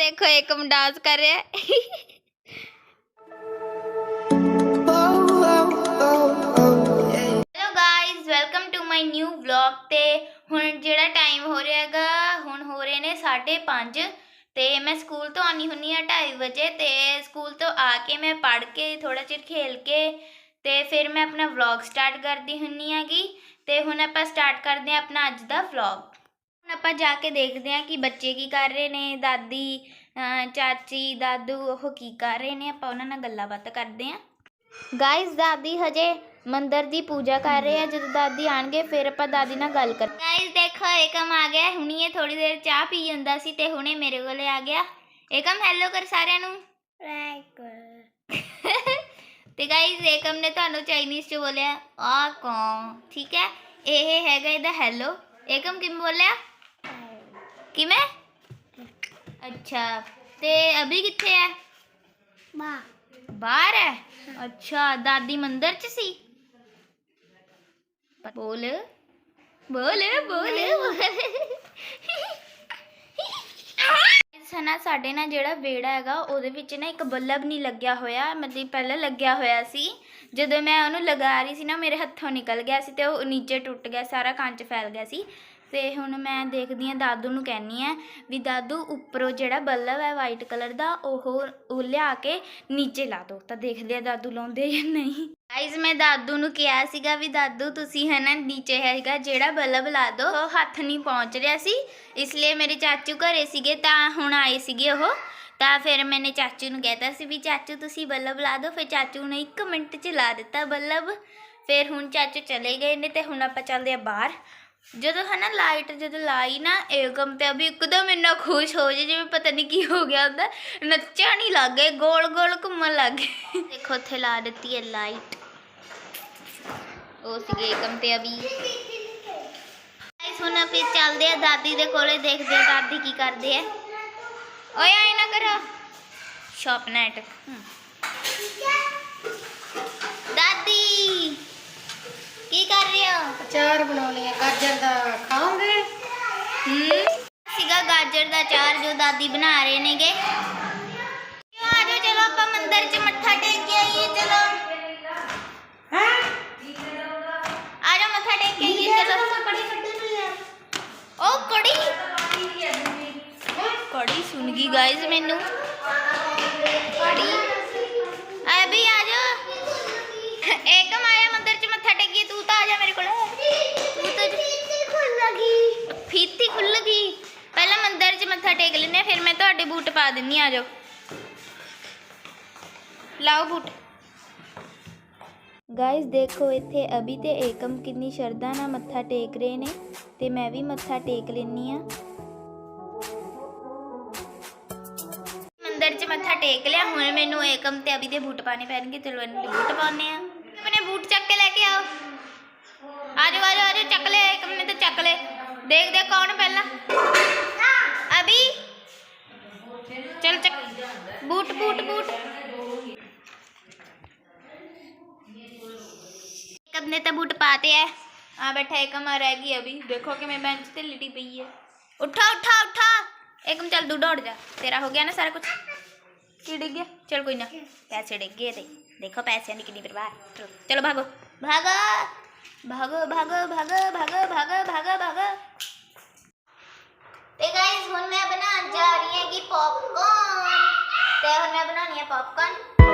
ਦੇਖੋ ਏਕਮ ਡਾਂਸ ਕਰ ਰਿਹਾ ਹੈ। Welcome to my new vlog ਤੇ ਹੁਣ ਜਿਹੜਾ ਟਾਈਮ ਹੋ ਰਿਹਾ ਹੈਗਾ, ਹੁਣ ਹੋ ਰਹੇ ਨੇ 5:30 ਤੇ ਮੈਂ ਸਕੂਲ ਤੋਂ ਆਨੀ ਹੁੰਨੀ ਆ 2:30 ਵਜੇ ਤੇ ਸਕੂਲ ਤੋਂ ਆ ਕੇ ਮੈਂ ਪੜ੍ਹ ਕੇ ਥੋੜਾ ਚਿਰ ਖੇਲ ਕੇ ਤੇ ਫਿਰ ਮੈਂ ਆਪਣਾ ਵਲੌਗ ਸਟਾਰਟ ਕਰਦੀ ਹੁੰਨੀ ਆਗੀ ਤੇ ਹੁਣ ਆਪਾਂ ਸਟਾਰਟ ਕਰਦੇ ਆ ਆਪਣਾ ਅੱਜ ਦਾ ਵਲੌਗ ਆਪਾਂ ਜਾ ਕੇ ਦੇਖਦੇ ਹਾਂ ਕਿ ਬੱਚੇ ਕੀ ਕਰ ਰਹੇ ਨੇ, ਦਾਦੀ, ਅਹ, ਚਾਚੀ, ਦਾਦੂ, ਉਹ ਕੀ ਕਰ ਰਹੇ ਨੇ, ਆਪਾਂ ਉਹਨਾਂ ਨਾਲ ਗੱਲਾਂ ਬਾਤਾਂ ਕਰਦੇ ਹਾਂ। ਗਾਇਸ ਦਾਦੀ ਹਜੇ ਮੰਦਰ ਦੀ ਪੂਜਾ ਕਰ ਰਹੇ ਆ, ਜਦੋਂ ਦਾਦੀ ਆਣਗੇ ਫਿਰ ਆਪਾਂ ਦਾਦੀ ਨਾਲ ਗੱਲ ਕਰ ਗਾਇਸ ਦੇਖੋ, ਏਕਮ ਆ ਗਿਆ, ਹੁਣੀ ਇਹ ਥੋੜੀ ਦੇਰ ਚਾਹ ਪੀ ਜਾਂਦਾ ਸੀ ਤੇ ਹੁਣੇ ਮੇਰੇ ਕੋਲੇ ਆ ਗਿਆ। ਏਕਮ ਹੈਲੋ ਕਰ ਸਾਰਿਆਂ ਨੂੰ। ਤੇ ਗਾਇਸ ਏਕਮ ਨੇ ਤੁਹਾਨੂੰ ਚਾਈਨੀਜ਼ ਚ ਬੋਲਿਆ ਆ ਕੌ ਠੀਕ ਹੈ? ਇਹ ਹੈਗਾ ਇਹਦਾ ਹੈਲੋ ਏਕਮ, ਕਿਵੇਂ ਬੋਲਿਆ? ਕਿਵੇਂ? ਅੱਛਾ ਤੇ ਅਭੀ ਕਿੱਥੇ ਹੈ ਬਾਹਰ। ਹੈ ਅੱਛਾ ਦਾਦੀ ਮੰਦਰ ਚ ਸੀ? ਬੋਲ ਬੋਲ ਬੋਲ ਸਨਾ ਸਾਡੇ ਨਾਲ ਜਿਹੜਾ ਵਿਹੜਾ ਹੈਗਾ ਉਹਦੇ ਵਿੱਚ ਨਾ ਇੱਕ ਬੱਲਬ ਨਹੀਂ ਲੱਗਿਆ ਹੋਇਆ। ਮਤਲਬ ਪਹਿਲਾਂ ਲੱਗਿਆ ਹੋਇਆ ਸੀ। ਜਦੋਂ ਮੈਂ ਉਹਨੂੰ ਲਗਾ ਰਹੀ ਸੀ ਨਾ ਮੇਰੇ ਹੱਥੋਂ ਨਿਕਲ ਗਿਆ ਸੀ ਤੇ ਉਹ ਨੀਚੇ ਟੁੱਟ ਗਿਆ ਸਾਰਾ ਕੰਚ ਫੈਲ ਗਿਆ ਸੀ। ਤੇ ਹੁਣ ਮੈਂ ਦੇਖਦੀ ਆ ਦਾਦੂ ਨੂੰ ਕਹਿੰਨੀ ਆ ਵੀ ਦਾਦੂ, ਉੱਪਰੋਂ ਜਿਹੜਾ ਬੱਲਬ ਹੈ ਵਾਈਟ ਕਲਰ ਦਾ, ਉਹ ਉਹ ਲਿਆ ਕੇ ਨੀਚੇ ਲਾ ਦੋ। ਤਾਂ ਦੇਖਦੇ ਆ ਦਾਦੂ ਲਾਉਂਦੇ ਜਾਂ ਨਹੀਂ। ਗਾਇਜ਼ ਮੈਂ ਦਾਦੂ ਨੂੰ ਕਿਹਾ ਸੀਗਾ ਵੀ ਦਾਦੂ, ਤੁਸੀਂ ਹੈ ਨਾ ਨੀਚੇ ਹੈਗਾ, ਜਿਹੜਾ ਬੱਲਬ ਲਾ ਦੋ, ਉਹ ਹੱਥ ਨਹੀਂ ਪਹੁੰਚ ਰਿਹਾ ਸੀ। ਇਸ ਲਈ ਮੇਰੇ ਚਾਚੂ ਘਰੇ ਸੀਗੇ, ਤਾਂ ਹੁਣ ਆਏ ਸੀਗੇ ਉਹ। ਤਾਂ ਫਿਰ ਮੈਨੇ ਚਾਚੂ ਨੂੰ ਕਹਿਤਾ ਸੀ ਵੀ ਚਾਚੂ, ਤੁਸੀਂ ਬੱਲਬ ਲਾ ਦਿਓ ਫਿਰ ਚਾਚੂ ਨੇ 1 ਮਿੰਟ 'ਚ ਲਾ ਦਿੱਤਾ ਬੱਲਬ। ਫਿਰ ਹੁਣ ਚਾਚੂ ਚਲੇ ਗਏ ਨੇ ਤੇ ਹੁਣ ਆਪਾਂ ਚੱਲਦੇ ਆ ਬਾਹਰ। ਜਦੋਂ ਹੈ ਨਾ ਲਾਈਟ ਜਦੋਂ ਲਾਈ ਨਾ ਏਕਮ ਤੇ ਅਭੀ ਇੱਕਦਮ ਇੰਨਾ ਖੁਸ਼ ਹੋ ਜੇ ਜਿਵੇਂ ਪਤਾ ਨਹੀਂ ਕੀ ਹੋ ਗਿਆ ਹੁੰਦਾ। ਨੱਚਣ ਹੀ ਲੱਗ ਗਏ ਗੋਲ ਗੋਲ ਘੁੰਮਣ ਲੱਗ ਗਏ। ਦੇਖੋ ਉੱਥੇ ਲਾ ਦਿੱਤੀ ਹੈ ਲਾਈਟ। ਉਹ ਸੀਗੇ ਏਕਮ ਤੇ ਅਭੀ। ਗਾਇਸ ਹੁਣ ਆਪਾਂ ਚੱਲਦੇ ਆ ਦਾਦੀ ਦੇ ਕੋਲੇ ਦੇਖਦੇ ਆ ਦਾਦੀ ਕੀ ਕਰਦੇ ਆ। ਓਏ ਆਈ ਨਾ ਕਰੋ। ਸ਼ਾਪ ਕਰ ਰਹੇ ਹੋ ਅਚਾਰ ਬਣਾਉਣੀ ਹੈ ਗਾਜਰ ਦਾ ਖਾਓਗੇ ਹਮ ਸੀਗਾ ਗਾਜਰ ਦਾ ਚਾਰ ਜੋ ਦਾਦੀ ਬਣਾ ਰਹੇ ਨੇਗੇ ਆ ਜਾਓ ਚਲੋ ਆਪਾਂ ਮੰਦਿਰ 'ਚ ਮੱਥਾ ਟੇਕ ਕੇ ਆਈਏ ਚਲੋ ਹੈ ਆ ਜਾਓ ਮੱਥਾ ਟੇਕ ਕੇ ਆਈਏ ਚਲੋ ਕੜੀ ਕੱਢਣੀ ਹੈ ਉਹ ਕੜੀ ਕੜੀ ਸੁਣ ਗਈ ਗਾਇਜ਼ ਮੈਨੂੰ ਕੜੀ ਆ ਵੀ ਆ ਜਾ ਏਕਮ ਆਇਆ ਮੰਦਿਰ ਟੇਕੀਏ ਤੂੰ ਤਾਂ ਆ ਜਾ ਮੇਰੇ ਕੋਲ। ਤੂੰ ਤਾਂ ਖੁੱਲ ਗਈ ਫੀਤੀ ਖੁੱਲ ਗਈ ਪਹਿਲਾਂ ਮੰਦਿਰ 'ਚ ਮੱਥਾ ਟੇਕ ਲੈਨੇ ਫਿਰ ਮੈਂ ਤੁਹਾਡੇ ਬੂਟ ਪਾ ਦਿੰਨੀ ਆ ਜਾਓ। ਲਾਓ ਬੂਟ। ਗਾਇਸ ਦੇਖੋ ਇੱਥੇ ਅਭੀ ਤੇ ਏਕਮ ਕਿੰਨੀ ਸ਼ਰਧਾ ਨਾਲ ਮੱਥਾ ਟੇਕ ਰਹੇ ਨੇ ਤੇ ਮੈਂ ਵੀ ਮੱਥਾ ਟੇਕ ਲੈਨੀ ਆ ਮੰਦਿਰ 'ਚ ਮੱਥਾ ਟੇਕ ਲਿਆ ਹੁਣ ਮੈਨੂੰ ਏਕਮ ਤੇ ਅਭੀ ਦੇ ਬੂਟ ਪਾਣੇ ਪੈਣਗੇ ਚਲੋ ਇਹਨਾਂ ਦੇ ਬੂਟ ਪਾਉਣੇ ਆ चक्के लेके आओ। आज आज आज चकले एक हमने तो चकले देख देख कौन पहला। अभी। चल चक। Boot boot boot. कब ने तो बूट पाते हाँ, है। आ बैठा एकम आ रहेगी अभी। देखो कि मैं बेंच से लिटी पई है। उठा उठा उठा। एकम चल दू दौड़ जा। तेरा हो गया ना सारा कुछ। ਕੀ ਡਿੱਗ ਗਿਆ? ਚਲ ਕੋਈ ਨਾ ਪੈਸੇ ਡਿੱਗ ਗਏ ਤੇ ਦੇਖੋ ਪੈਸਿਆਂ ਦੀ ਕਿੰਨੀ ਚਲੋ ਚਲੋ ਭਾਗੋ। ਭਾਗੋ ਭਾਗੋ ਭਾਗੋ ਭਾਗੋ ਭਾਗੋ ਭਾਗੋ ਭਾਗੋ ਭਾਗੋ। ਤੇ ਗਾਇਸ ਹੁਣ ਮੈਂ ਬਣਾਉਣ ਜਾ ਰਹੀ ਹਾਂ ਕਿ ਪੌਪਕੌਰਨ ਤੇ ਹੁਣ ਮੈਂ ਬਣਾਉਣੀ ਹੈ ਪੌਪਕੌਰਨ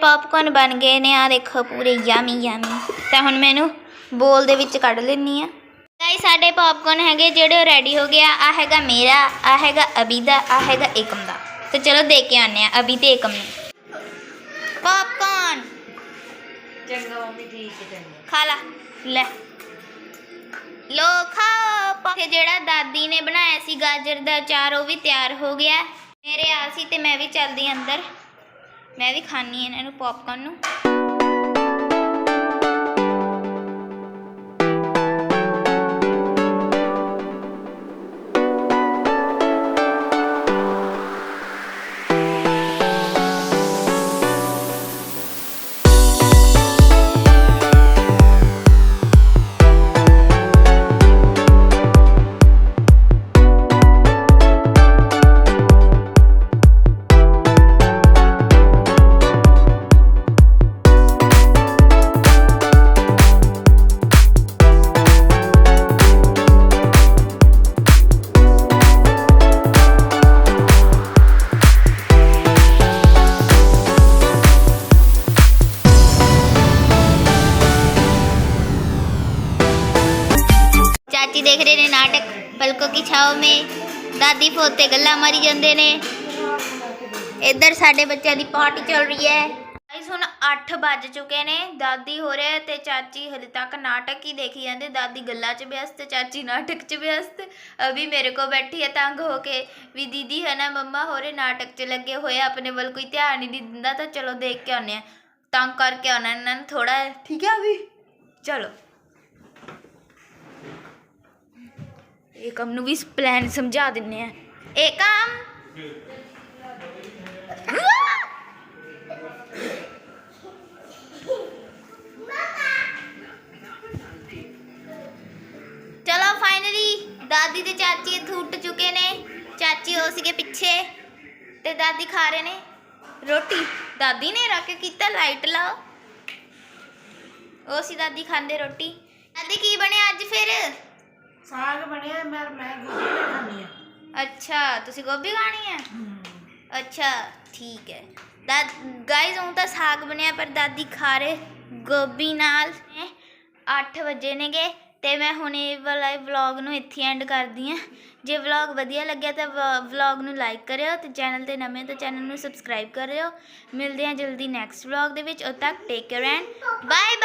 ਪੌਪਕੌਰਨ ਬਣ ਗਏ ਨੇ ਆ ਦੇਖੋ ਪੂਰੇ ਯਮੀ ਯਮੀ। ਤਾਂ ਹੁਣ ਮੈਨੂੰ ਬੋਲ ਦੇ ਵਿੱਚ ਕੱਢ ਲੈਣੀ ਆ ਗਾਈ ਸਾਡੇ ਪੌਪਕੌਰਨ ਹੈਗੇ ਜਿਹੜੇ ਰੈਡੀ ਹੋ ਗਿਆ ਆ। ਹੈਗਾ ਮੇਰਾ ਆ ਹੈਗਾ ਅਬੀ ਦਾ ਆ ਹੈਗਾ ਏਕਮ ਦਾ। ਤੇ ਚਲੋ ਦੇਖ ਕੇ ਆਨੇ ਆ ਅਬੀ ਤੇ ਏਕਮ ਨੂੰ। ਪੌਪਕੌਰਨ ਚੰਗਾ ਮੰਮੀ, ਠੀਕ ਹੈ, ਚੰਗਾ। ਖਾ ਲਾ। ਲੈ ਲੋ ਖਾਓ ਪ- ਤੇ ਜਿਹੜਾ ਦਾਦੀ ਨੇ ਬਣਾਇਆ ਸੀ ਗਾਜਰ ਦਾ ਅਚਾਰ, ਉਹ ਵੀ ਤਿਆਰ ਹੋ ਗਿਆ। ਮੇਰੇ ਆ ਸੀ ਤੇ ਮੈਂ ਵੀ ਚੱਲਦੀ ਅੰਦਰ। ਮੈਂ ਵੀ ਖਾਣੀ ਇਹਨਾਂ ਨੂੰ ਪੌਪਕਾਰਨ ਨੂੰ। ਪਲਕੋ ਕੀ ਛਾਓ ਮੇ? ਦਾਦੀ ਫੋਤੇ ਗੱਲਾਂ ਮਾਰੀ ਜਾਂਦੇ ਨੇ। ਇੱਧਰ ਸਾਡੇ ਬੱਚਿਆਂ ਦੀ ਪਾਰਟੀ ਚੱਲ ਰਹੀ ਹੈ। ਗਾਇਸ ਹੁਣ 8 ਵੱਜ ਚੁੱਕੇ ਨੇ। ਦਾਦੀ ਹੋ ਰਿਹਾ ਤੇ ਚਾਚੀ ਹਲੇ ਤੱਕ ਨਾਟਕ ਹੀ ਦੇਖੀ ਜਾਂਦੇ। ਦਾਦੀ ਗੱਲਾਂ 'ਚ ਵਿਅਸਤ ਚਾਚੀ ਨਾਟਕ 'ਚ ਵਿਅਸਤ। ਅਭੀ ਮੇਰੇ ਕੋ ਬੈਠੀ ਹੈ ਤੰਗ ਹੋ ਕੇ। ਵੀ ਦੀਦੀ ਹੈ ਨਾ ਮੰਮਾ ਹੋਰੇ ਨਾਟਕ 'ਚ ਲੱਗੇ ਹੋਏ ਆਪਣੇ ਵੱਲ ਕੋਈ ਧਿਆਨ ਹੀ ਨਹੀਂ ਦਿੰਦਾ ਤਾਂ ਚਲੋ ਦੇਖ ਕੇ ਆਉਂਦੇ ਆ ਤੰਗ ਕਰਕੇ ਆਉਣਾ ਇਹਨਾਂ ਨੂੰ ਥੋੜਾ ਠੀਕ ਹੈ ਅਭੀ? ਚਲੋ। ਏਕਮ ਨੂੰ ਵੀ ਪਲਾਨ ਸਮਝਾ ਦਿੰਨੇ ਆ। ਏਕਮ ਚਲੋ ਫਾਈਨਲੀ ਦਾਦੀ ਤੇ ਚਾਚੀ ਇੱਥੇ ਉੱਠ ਚੁੱਕੇ ਨੇ। ਚਾਚੀ ਹੋ ਸੀਗੇ ਪਿੱਛੇ ਤੇ ਦਾਦੀ ਖਾ ਰਹੇ ਨੇ। ਰੋਟੀ ਦਾਦੀ ਨੇ ਰੱਖ ਕੀਤਾ ਲਾਈਟ ਲਾਓ। ਉਹ ਸੀ ਦਾਦੀ ਖਾਂਦੇ ਰੋਟੀ। ਦਾਦੀ ਕੀ ਬਣਿਆ ਅੱਜ ਫਿਰ? ਸਾਗ ਬਣਿਆ ਮੈਂ ਮੈਂ ਗੋਭੀ ਖਾਣੀ ਆ। ਅੱਛਾ ਤੁਸੀਂ ਗੋਭੀ ਖਾਣੀ ਹੈ। ਅੱਛਾ ਠੀਕ ਹੈ। ਦਾ ਗਾਇਜ਼ ਹੁਣ ਤਾਂ ਸਾਗ ਬਣਿਆ ਪਰ ਦਾਦੀ ਖਾ ਰਹੇ ਗੋਭੀ ਨਾਲ। 8 ਵਜੇ ਨੇਗੇ ਤੇ ਮੈਂ ਹੁਣ ਇਹ ਵਾਲਾ ਵਲੌਗ ਨੂੰ ਇੱਥੇ ਐਂਡ ਕਰਦੀ ਹਾਂ। ਜੇ ਵਲੌਗ ਵਧੀਆ ਲੱਗਿਆ ਤਾਂ ਵਲੌਗ ਨੂੰ ਲਾਈਕ ਕਰਿਓ ਤੇ ਚੈਨਲ ਤੇ ਨਵੇਂ ਤਾਂ ਚੈਨਲ ਨੂੰ ਸਬਸਕ੍ਰਾਈਬ ਕਰਿਓ। ਮਿਲਦੇ ਹਾਂ ਜਲਦੀ ਨੈਕਸਟ ਵਲੌਗ ਦੇ ਵਿੱਚ। ਉਦ ਤੱਕ ਟੇਕ ਕੇਅਰ ਐਂਡ ਬਾਏ